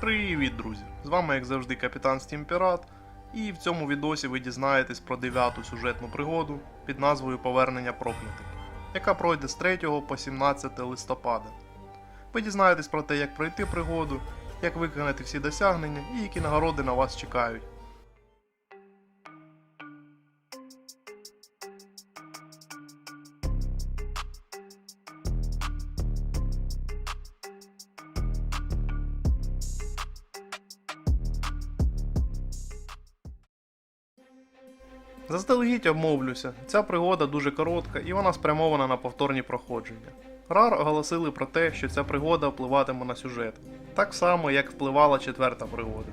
Привіт, друзі! З вами, як завжди, капітан Стімпірат, і в цьому відосі ви дізнаєтесь про дев'яту сюжетну пригоду під назвою Повернення проклятих, яка пройде з 3 по 17 листопада. Ви дізнаєтесь про те, як пройти пригоду, як виконати всі досягнення і які нагороди на вас чекають. Заздалегідь обмовлюся, ця пригода дуже коротка і вона спрямована на повторні проходження. Рар оголосили про те, що ця пригода впливатиме на сюжет, так само, як впливала четверта пригода.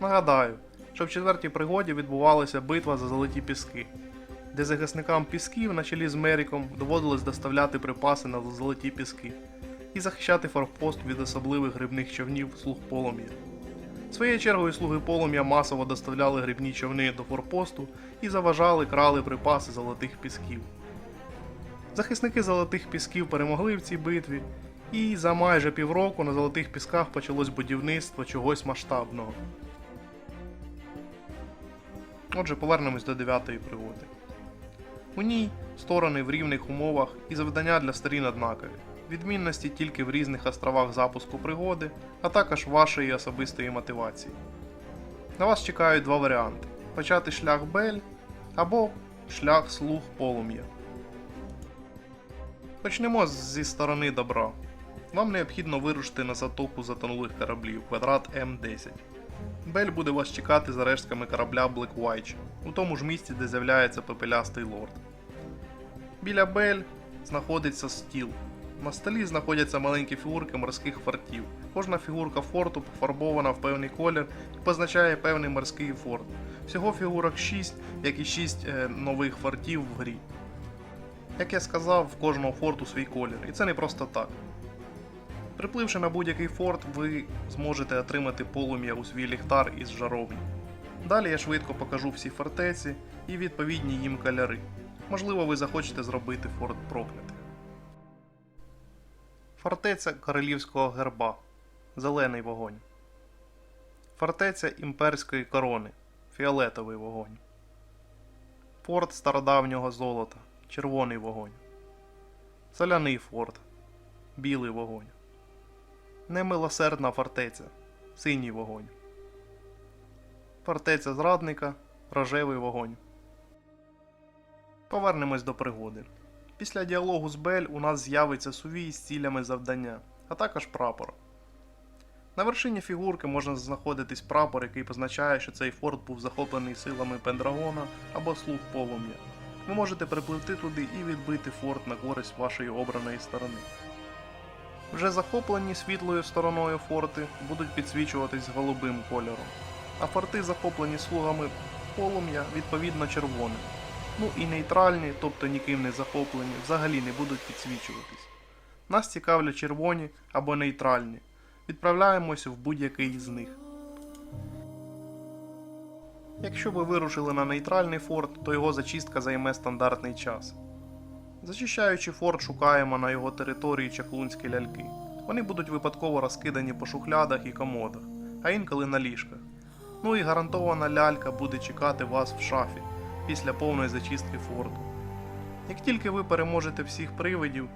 Нагадаю, що в четвертій пригоді відбувалася битва за золоті піски, де захисникам пісків на чолі з Меріком доводилось доставляти припаси на золоті піски і захищати форпост від особливих грибних човнів слуг полум'я. Своєю чергою слуги полум'я масово доставляли грибні човни до форпосту і заважали крали припаси золотих пісків. Захисники золотих пісків перемогли в цій битві, і за майже півроку на золотих пісках почалось будівництво чогось масштабного. Отже, повернемось до дев'ятої пригоди. У ній сторони в рівних умовах і завдання для сторін однакові. Відмінності тільки в різних островах запуску пригоди, а також вашої особистої мотивації. На вас чекають два варіанти: почати шлях Бель або шлях слуг полум'я. Почнемо зі сторони добра. Вам необхідно вирушити на затоку затонулих кораблів квадрат М10. Бель буде вас чекати за рештками корабля Black White, у тому ж місці, де з'являється пепелястий лорд. Біля Бель знаходиться стіл. На столі знаходяться маленькі фігурки морських фортів. Кожна фігурка форту пофарбована в певний колір і позначає певний морський форт. Всього фігурок 6, як і 6 е, нових фортів в грі. Як я сказав, в кожного форту свій колір, і це не просто так. Припливши на будь-який форт, ви зможете отримати полум'я у свій ліхтар із жаровні. Далі я швидко покажу всі фортеці і відповідні їм кольори. Можливо, ви захочете зробити форт проклятих. Фортеця королівського герба. Зелений вогонь. Фортеця імперської корони. Фіолетовий вогонь. Форт стародавнього золота. Червоний вогонь. Соляний форт. Білий вогонь. Немилосердна фортеця. Синій вогонь. Фортеця зрадника. Рожевий вогонь. Повернемось до пригоди. Після діалогу з Бель у нас з'явиться сувій з цілями завдання, а також прапор. На вершині фігурки можна знаходитись прапор, який позначає, що цей форт був захоплений силами Пендрагона або слуг полум'я. Ви можете припливти туди і відбити форт на користь вашої обраної сторони. Вже захоплені світлою стороною форти будуть підсвічуватись голубим кольором, а форти, захоплені слугами полум'я, відповідно червоним. Ну і нейтральні, тобто ніким не захоплені, взагалі не будуть підсвічуватись. Нас цікавлять червоні або нейтральні. Відправляємося в будь-який з них. Якщо ви вирушили на нейтральний форт, то його зачистка займе стандартний час. Зачищаючи форт, шукаємо на його території чаклунські ляльки. Вони будуть випадково розкидані по шухлядах і комодах, а інколи на ліжках. Ну і гарантована лялька буде чекати вас в шафі після повної зачистки форту. Як тільки ви переможете всіх привидів,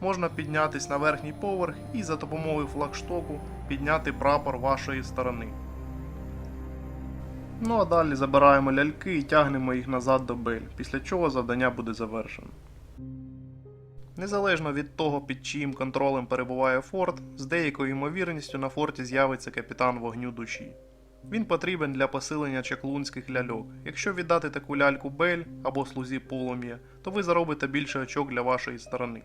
можна піднятись на верхній поверх і за допомогою флагштоку підняти прапор вашої сторони. Ну а далі забираємо ляльки і тягнемо їх назад до Бель, після чого завдання буде завершено. Незалежно від того, під чиїм контролем перебуває форт, з деякою ймовірністю на форті з'явиться капітан вогню душі. Він потрібен для посилення чаклунських ляльок. Якщо віддати таку ляльку Бель або слузі полум'я, то ви заробите більше очок для вашої сторони.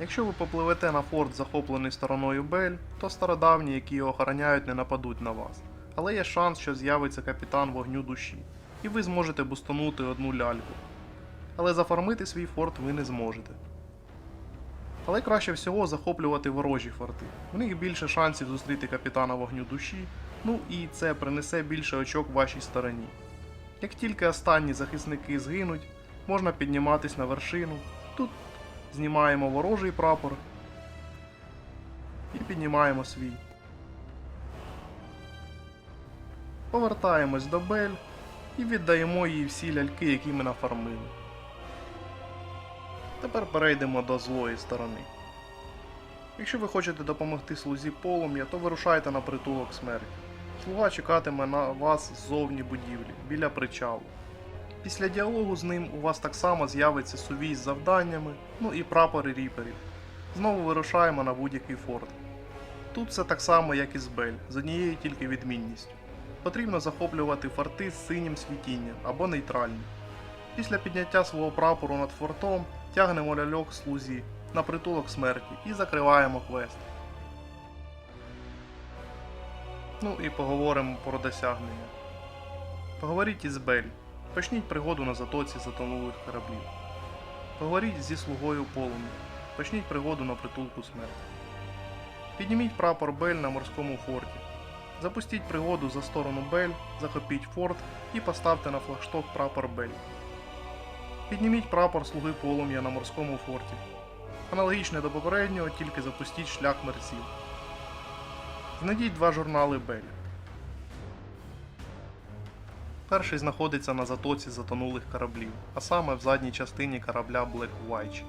Якщо ви попливете на форт, захоплений стороною Бель, то стародавні, які його охороняють, не нападуть на вас. Але є шанс, що з'явиться капітан вогню душі, і ви зможете бустанути одну ляльку. Але зафармити свій форт ви не зможете. Але краще всього захоплювати ворожі форти. В них більше шансів зустріти капітана вогню душі, ну і це принесе більше очок вашій стороні. Як тільки останні захисники згинуть, можна підніматись на вершину. Тут знімаємо ворожий прапор і піднімаємо свій. Повертаємось до Бель і віддаємо їй всі ляльки, які ми нафармили. Тепер перейдемо до злої сторони. Якщо ви хочете допомогти слузі полум'я, то вирушайте на притулок смерті. Слуга чекатиме на вас ззовні будівлі, біля причалу. Після діалогу з ним у вас так само з'явиться сувій з завданнями, ну і прапори ріперів. Знову вирушаємо на будь-який форт. Тут все так само, як і з Бель, з однією тільки відмінністю. Потрібно захоплювати форти з синім світінням або нейтральні. Після підняття свого прапору над фортом тягнемо ляльок слузі на притулок смерті і закриваємо квест. Ну і поговоримо про досягнення. Поговоріть із Бель. Почніть пригоду на затоці затонулих кораблів. Поговоріть зі слугою полум'я. Почніть пригоду на притулку смерті. Підніміть прапор Бель на морському форті. Запустіть пригоду за сторону Бель, захопіть форт і поставте на флагшток прапор Бель. Підніміть прапор слуги полум'я на морському форті. Аналогічне до попереднього, тільки запустіть шлях мерців. Знайдіть два журнали Бель. Перший знаходиться на затоці затонулих кораблів, а саме в задній частині корабля Black White.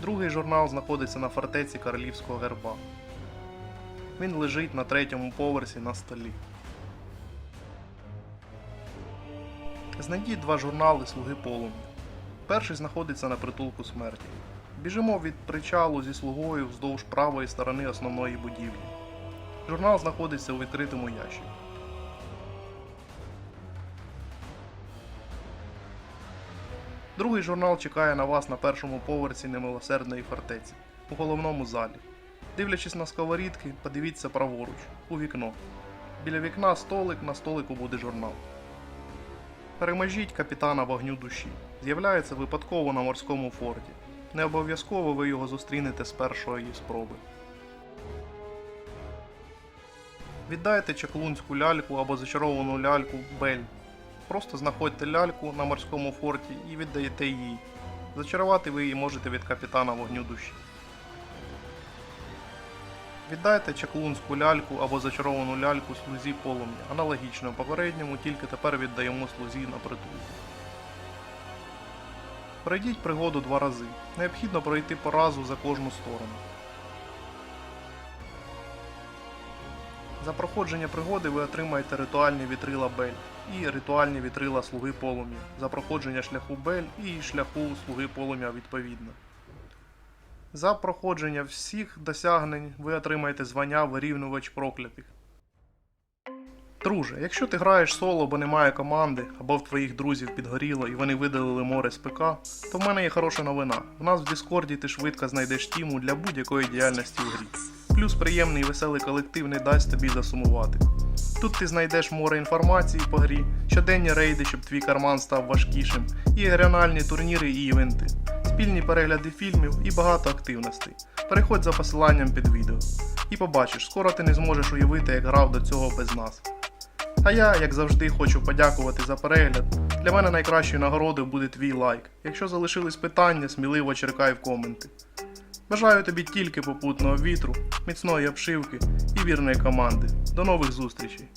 Другий журнал знаходиться на фортеці королівського герба. Він лежить на третьому поверсі на столі. Знайдіть два журнали Слуги полум'я. Перший знаходиться на притулку смерті. Біжимо від причалу зі слугою вздовж правої сторони основної будівлі. Журнал знаходиться у відкритому ящику. Другий журнал чекає на вас на першому поверсі немилосердної фортеці, у головному залі. Дивлячись на сковорідки, подивіться праворуч, у вікно. Біля вікна столик, на столику буде журнал. Переможіть капітана вогню душі. З'являється випадково на морському форті. Не обов'язково ви його зустрінете з першої спроби. Віддайте чаклунську ляльку або зачаровану ляльку Бель. Просто знаходьте ляльку на морському форті і віддаєте їй. Зачарувати ви її можете від капітана вогню душі. Віддайте чаклунську ляльку або зачаровану ляльку слузі полум'я, аналогічно попередньому, тільки тепер віддаємо слузі на притулку. Пройдіть пригоду два рази. Необхідно пройти по разу за кожну сторону. За проходження пригоди ви отримаєте ритуальні вітрила Бель і ритуальні вітрила Слуги Полум'я за проходження шляху Бель і шляху Слуги Полум'я відповідно. За проходження всіх досягнень ви отримаєте звання вирівнювач проклятих. Друже, якщо ти граєш соло, бо немає команди, або в твоїх друзів підгоріло і вони видалили море з ПК, то в мене є хороша новина. В нас в Діскорді ти швидко знайдеш тіму для будь-якої діяльності в грі. Плюс приємний і веселий колектив не дасть тобі засумувати. Тут ти знайдеш море інформації по грі, щоденні рейди, щоб твій карман став важкішим, і регіональні турніри і івенти, спільні перегляди фільмів і багато активностей. Переходь за посиланням під відео. І побачиш, скоро ти не зможеш уявити, як грав до цього без нас. А я, як завжди, хочу подякувати за перегляд. Для мене найкращою нагородою буде твій лайк. Якщо залишились питання, сміливо черкай в коменти. Бажаю тобі тільки попутного вітру, міцної обшивки і вірної команди. До нових зустрічей!